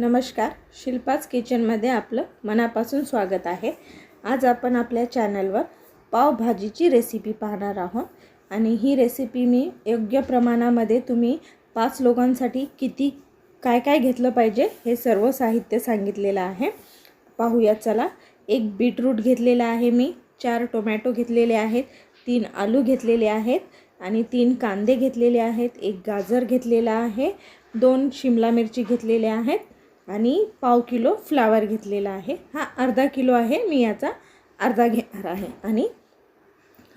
नमस्कार शिल्पाच किचनमध्ये आपलं मनापासून स्वागत आहे. आज आपण आपल्या चॅनलवर पावभाजीची रेसिपी पाहणार आहोत. आणि ही रेसिपी मी योग्य प्रमाणामध्ये तुम्ही पाच लोकांसाठी किती काय काय घेतलं पाहिजे हे सर्व साहित्य सांगितलेलं आहे. पाहूया चला. एक बीटरूट घेतलेला आहे मी चार टोमॅटो घेतलेले आहेत तीन आलू घेतलेले आहेत आणि तीन कांदे घेतलेले आहेत एक गाजर घेतलेला आहे दोन शिमला मिरची घेतलेल्या आहेत आणि पाव किलो फ्लावर घेतलेला आहे. हा अर्धा किलो आहे. मी याचा अर्धा घेणार आहे. आणि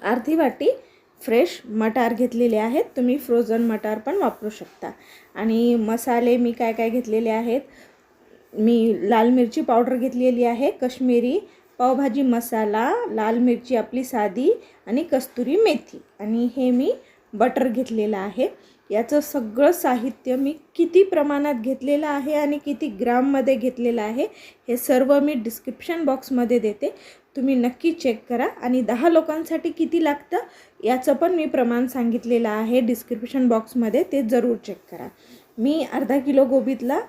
अर्धी वाटी फ्रेश मटार घेतलेले आहेत. तुम्ही फ्रोझन मटार पण वापरू शकता. आणि मसाले मी काय काय घेतलेले आहेत? मी लाल मिरची पावडर घेतलेली आहे. कश्मीरी पावभाजी मसाला लाल मिरची आपली साधी आणि कस्तुरी मेथी. आणि हे मी बटर घेतलेलं आहे. याचं सगळं साहित्य मी किती प्रमाणात घेतलेलं आहे आणि किती ग्राममध्ये घेतलेलं आहे हे सर्व मी डिस्क्रिप्शन बॉक्समध्ये देते. तुम्ही नक्की चेक करा. आणि दहा लोकांसाठी किती लागतं याचं पण मी प्रमाण सांगितलेलं आहे डिस्क्रिप्शन बॉक्समध्ये ते जरूर चेक करा. मी अर्धा किलो गोबीतला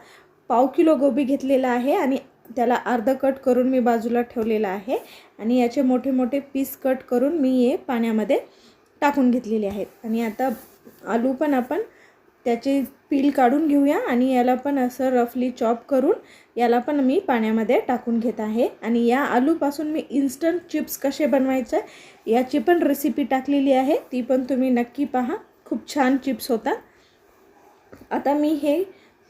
पाव किलो गोबी घेतलेला आहे आणि त्याला अर्ध कट करून मी बाजूला ठेवलेला आहे. आणि याचे मोठे मोठे पीस कट करून मी हे पाण्यामध्ये टाकून घेतलेले आहेत. आणि आता आलू पण आपण त्याचे पील काढून घेऊया आणि याला पण असं रफली चॉप करून याला पण मी पाण्यामध्ये टाकून घेत आहे. आणि या आलूपासून मी इन्स्टंट चिप्स कसे बनवायचं याची पण रेसिपी टाकलेली आहे. ती पण तुम्ही नक्की पहा. खूप छान चिप्स होतात. आता मी हे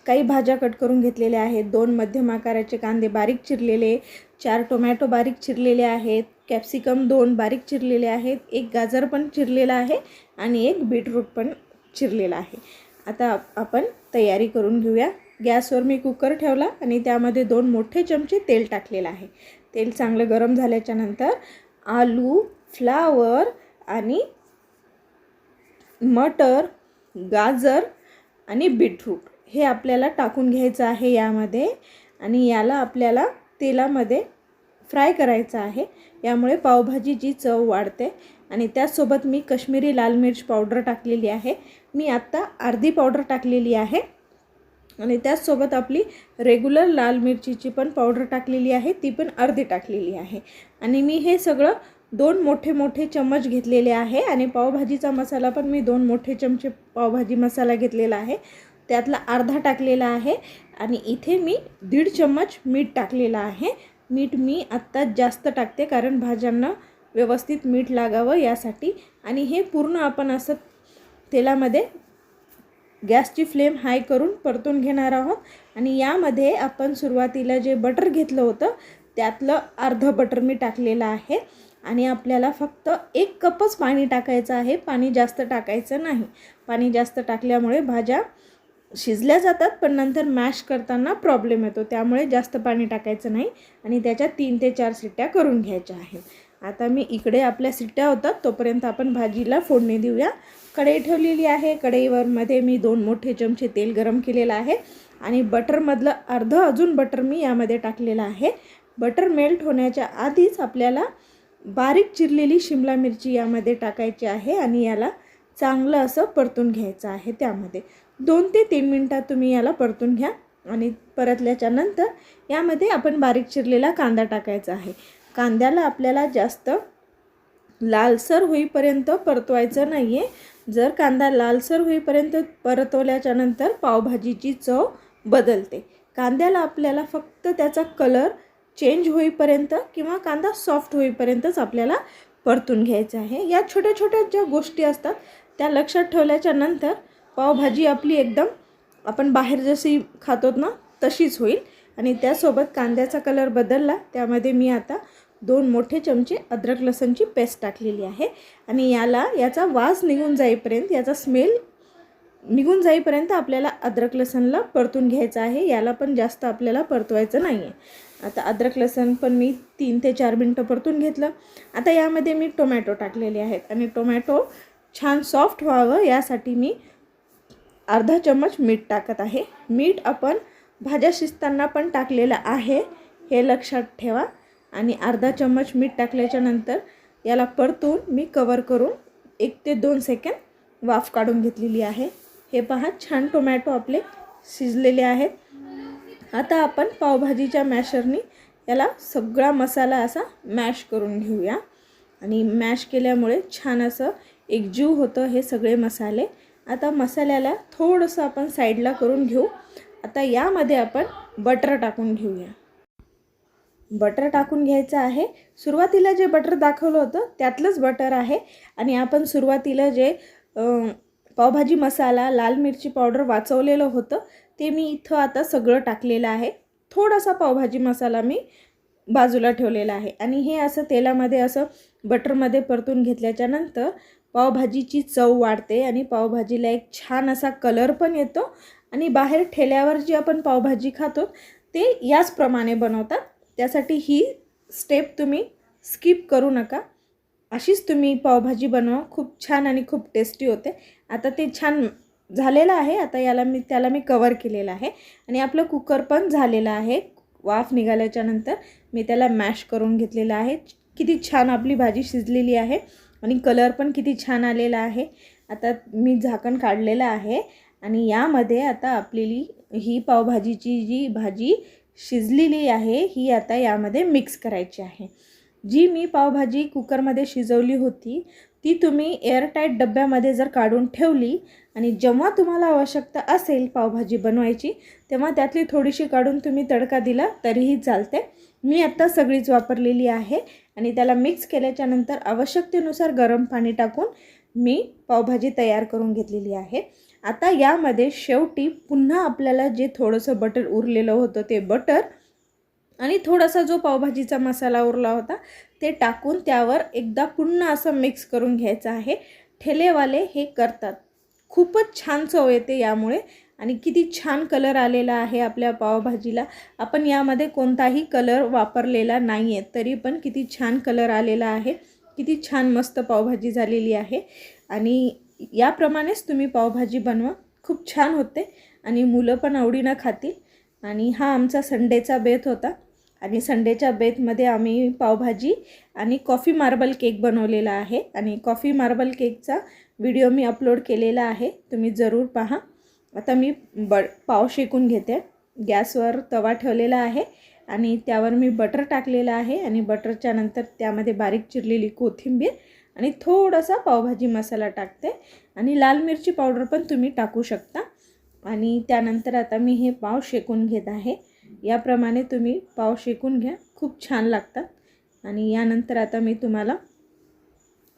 काही भाज्या कट करून घेतलेल्या आहेत. दोन मध्यम आकाराचे कांदे बारीक चिरलेले चार टोमॅटो बारीक चिरलेले आहेत कॅप्सिकम दोन बारीक चिरलेले आहेत एक गाजर पण चिरलेला आहे आणि एक बीटरूट पण चिरलेला आहे. आता आपण तयारी करून घेऊया. गॅसवर मी कुकर ठेवला आणि त्यामध्ये दोन मोठे चमचे तेल टाकलेलं आहे. तेल चांगलं गरम झाल्याच्यानंतर आलू फ्लावर आणि मटर गाजर आणि बीटरूट हे आपल्याला टाकून घ्यायचं आहे यामध्ये आणि याला आपल्याला तेलामध्ये फ्राय करायचं आहे. यामुळे पावभाजीची चव वाढते आणि त्याचसोबत मी कश्मीरी लाल मिर्च पावडर टाकलेली आहे. मी आत्ता अर्धी पावडर टाकलेली आहे. आणि त्याचसोबत आपली रेग्युलर लाल मिरचीची पण पावडर टाकलेली आहे. ती पण अर्धी टाकलेली आहे. आणि मी हे सगळं दोन मोठे मोठे चम्मच घेतलेले आहे. आणि पावभाजीचा मसाला पण मी दोन मोठे चमचे पावभाजी मसाला घेतलेला आहे. त्यातला अर्धा टाकलेला आहे. आणि इथे मी दीड चम्मच मीठ टाकलेलं आहे. मीठ मी आत्ताच जास्त टाकते कारण भाज्यांना व्यवस्थित मीठ लागावं यासाठी. आणि हे पूर्ण आपण असं तेलामध्ये गॅसची फ्लेम हाय करून परतून घेणार आहोत. आणि यामध्ये आपण सुरुवातीला जे बटर घेतलं होतं त्यातलं अर्धं बटर मी टाकलेलं आहे. आणि आपल्याला फक्त एक कपच पाणी टाकायचं आहे. पाणी जास्त टाकायचं नाही. पाणी जास्त टाकल्यामुळे भाज्या शिजल्या जातात पण नंतर मॅश करताना प्रॉब्लेम येतो. त्यामुळे जास्त पाणी टाकायचं नाही. आणि त्याच्या तीन ते चार सिट्ट्या करून घ्यायच्या आहेत. आता मी इकडे आपल्या सिट्ट्या होतात तोपर्यंत आपण भाजीला फोडणी देऊया. कढई ठेवलेली आहे. कढईवरमध्ये मी दोन मोठे चमचे तेल गरम केलेलं आहे आणि बटरमधलं अर्धं अजून बटर मी यामध्ये टाकलेलं आहे. बटर मेल्ट होण्याच्या आधीच आपल्याला बारीक चिरलेली शिमला मिरची यामध्ये टाकायची आहे आणि याला चांगलं असं परतून घ्यायचं आहे त्यामध्ये. दोन ते तीन मिनटात तुम्ही याला परतून घ्या आणि परतल्याच्या नंतर यामध्ये आपण बारीक चिरलेला कांदा टाकायचा आहे. कांद्याला आपल्याला जास्त लालसर होईपर्यंत परतवायचं नाही आहे जर कांदा लालसर होईपर्यंत परतवल्याच्या नंतर पावभाजीची चव बदलते. कांद्याला आपल्याला फक्त त्याचा कलर चेंज होईपर्यंत किंवा कांदा सॉफ्ट होईपर्यंतच आपल्याला परतून घ्यायचं आहे. या छोट्या छोट्या ज्या गोष्टी असतात त्या लक्षात ठेवल्याच्या नंतर पावभाजी आपली एकदम आपण बाहेर जशी खातोत ना तशीच होईल. आणि त्यासोबत कांद्याचा कलर बदलला त्यामध्ये मी आता दोन मोठे चमचे अद्रक लसणची पेस्ट टाकलेली आहे. आणि याला याचा वास निघून जाईपर्यंत याचा स्मेल निघून जाईपर्यंत आपल्याला अद्रक लसणला परतून घ्यायचं आहे. याला पण जास्त आपल्याला परतवायचं नाही आहे आता अद्रक लसण पण मी तीन ते चार मिनटं परतून घेतलं. आता यामध्ये मी टोमॅटो टाकलेले आहेत. आणि टोमॅटो छान सॉफ्ट व्हावं यासाठी मी अर्धा चम्मच मीठ टाकत आहे. मीठ आपण भाज्या शिजताना पण टाकलेलं आहे. हे लक्षात ठेवा. आणि अर्धा चम्मच मीठ टाकल्याच्या नंतर याला परतून मी कवर करून एक ते दोन सेकंड वाफ काढून घेतलेली आहे. हे पहा छान टोमॅटो आपले शिजलेले आहेत. आता आपण पावभाजीच्या मॅशरनी याला सगळा मसाला असा मॅश करून घेऊया. आणि मॅश केल्यामुळे छान असं एकजीव होतं हे सगळे मसाले. आता मसाल्याला थोडंसं आपण साईडला करून घेऊ. आता यामध्ये आपण बटर टाकून घेऊया. बटर टाकून घ्यायचं आहे. सुरुवातीला जे बटर दाखवलं होतं त्यातलंच बटर आहे. आणि आपण सुरुवातीला जे पावभाजी मसाला लाल मिरची पावडर वाचवलेलं होतं ते मी इथं आता सगळं टाकलेलं आहे. थोडासा पावभाजी मसाला मी बाजूला ठेवलेला आहे. आणि हे असं तेलामध्ये असं बटरमध्ये परतून घेतल्याच्या नंतर पावभाजीची चव वाढते आणि पावभाजीला एक छान असा कलर पण येतो. आणि बाहेर ठेल्यावर जी आपण पावभाजी खातो ते याचप्रमाणे बनवतात. त्यासाठी ही स्टेप तुम्ही स्किप करू नका. अशीच तुम्ही पावभाजी बनवा. खूप छान आणि खूप टेस्टी होते. आता ते छान झालेलं आहे. आता याला मी त्याला मी कवर केलेलं आहे. आणि आपलं कुकर पण झालेलं आहे. वाफ निघाल्याच्या नंतर मी त्याला मॅश करून घेतलेलं आहे. किती छान आपली भाजी शिजलेली आहे. आणि कलर पण किती छान आलेला आहे. आता मी झाकण काढलेलं आहे. आणि यामध्ये आता आपलेली ही पावभाजीची जी भाजी शिजलेली आहे ही आता यामध्ये मिक्स करायची आहे. जी मी पावभाजी कुकरमध्ये शिजवली होती ती तुम्ही एअरटाईट डब्यामध्ये जर काढून ठेवली आणि जेव्हा तुम्हाला आवश्यकता असेल पावभाजी बनवायची तेव्हा त्यातली थोडीशी काढून तुम्ही तडका दिला तरीही चालते. मी आत्ता सगळीच वापरलेली आहे आणि त्याला मिक्स केल्याच्यानंतर आवश्यकतेनुसार गरम पाणी टाकून मी पावभाजी तयार करून घेतलेली आहे. आता यामध्ये शेवटी पुन्हा आपल्याला जे थोडंसं बटर उरलेलं होतं ते बटर आणि थोडासा जो पावभाजीचा मसाला उरला होता ते टाकून त्यावर एकदा पुन्हा असं मिक्स करून घ्यायचं आहे. ठेलेवाले हे करतात. खूपच छान चव येते यामुळे आणि किती छान कलर आलेला आहे आपल्या पावभाजीला. आपण यामध्ये कोणताही कलर वापरलेला नाही आहे तरी पण किती छान कलर आलेला आहे. किती छान मस्त पावभाजी झालेली आहे. आणि याप्रमाणेच तुम्ही पावभाजी बनवा. खूप छान होते आणि मुलं पण आवडीनं खातील. आणि हा आमचा संडेचा बेत होता. आणि संडेच्या बेतमध्ये आम्ही पावभाजी आणि कॉफी मार्बल केक बनवलेला आहे. आणि कॉफी मार्बल केकचा व्हिडिओ मी अपलोड केलेला आहे. तुम्ही जरूर पहा. आता मी ब पाव शेकून घेते. गॅसवर तवा ठेवलेला आहे. आणि त्यावर मी बटर टाकलेलं आहे. आणि बटरच्या नंतर त्यामध्ये बारीक चिरलेली कोथिंबीर आणि थोडासा पावभाजी मसाला टाकते. आणि लाल मिरची पावडर पण तुम्ही टाकू शकता. आणि त्यानंतर आता मी हे पाव शेकून घेत आहे. याप्रमाणे तुम्ही पाव शेकून घ्या. खूप छान लागतात. आणि यानंतर आता मी तुम्हाला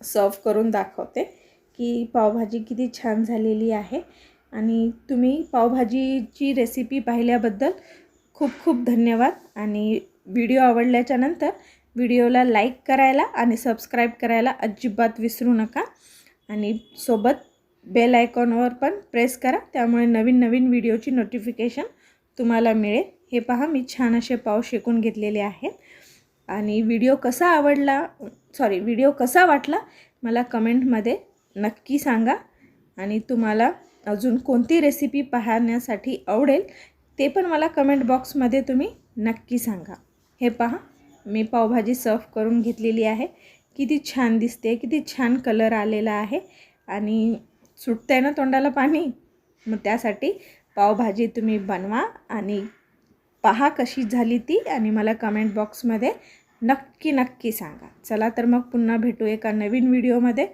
सर्व करून दाखवते की पावभाजी किती छान झालेली आहे. आणि तुम्ही पावभाजीची रेसिपी पाहिल्याबद्दल खूप खूप धन्यवाद. आणि व्हिडिओ आवडल्याच्यानंतर व्हिडिओला लाईक करायला आणि सबस्क्राईब करायला अजिबात विसरू नका. आणि सोबत बेल आयकॉनवर पण प्रेस करा त्यामुळे नवीन नवीन व्हिडिओची नोटिफिकेशन तुम्हाला मिळेल. हे पहा मी छान असे पाव शेकून घेतलेले आहेत. आणि व्हिडिओ कसा आवडला सॉरी व्हिडिओ कसा वाटला मला कमेंटमध्ये नक्की सांगा. आणि तुम्हाला अजून कोणती रेसिपी पाहण्यासाठी आवडेल ते पण मला कमेंट बॉक्समध्ये तुम्ही नक्की सांगा. हे पहा मी पावभाजी सर्व करून घेतलेली आहे. किती छान दिसते किती छान कलर आलेला आहे. आणि सुटतं आहे ना तोंडाला पाणी? मग त्यासाठी पावभाजी तुम्ही बनवा आणि पहा कशी झाली ती आणि मला कमेंट बॉक्समध्ये नक्की नक्की सांगा. चला तर मग पुन्हा भेटू एका नवीन व्हिडिओमध्ये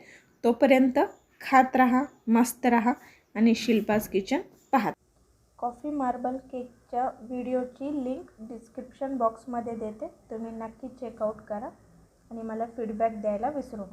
तोपर्यंत खात राहा मस्त राहा आणि शिल्पास किचन पाहत कॉफी मार्बल केक केकच्या व्हिडिओची लिंक डिस्क्रिप्शन बॉक्समध्ये देते. तुम्ही नक्की चेकआउट करा आणि मला फीडबॅक द्यायला विसरू नका.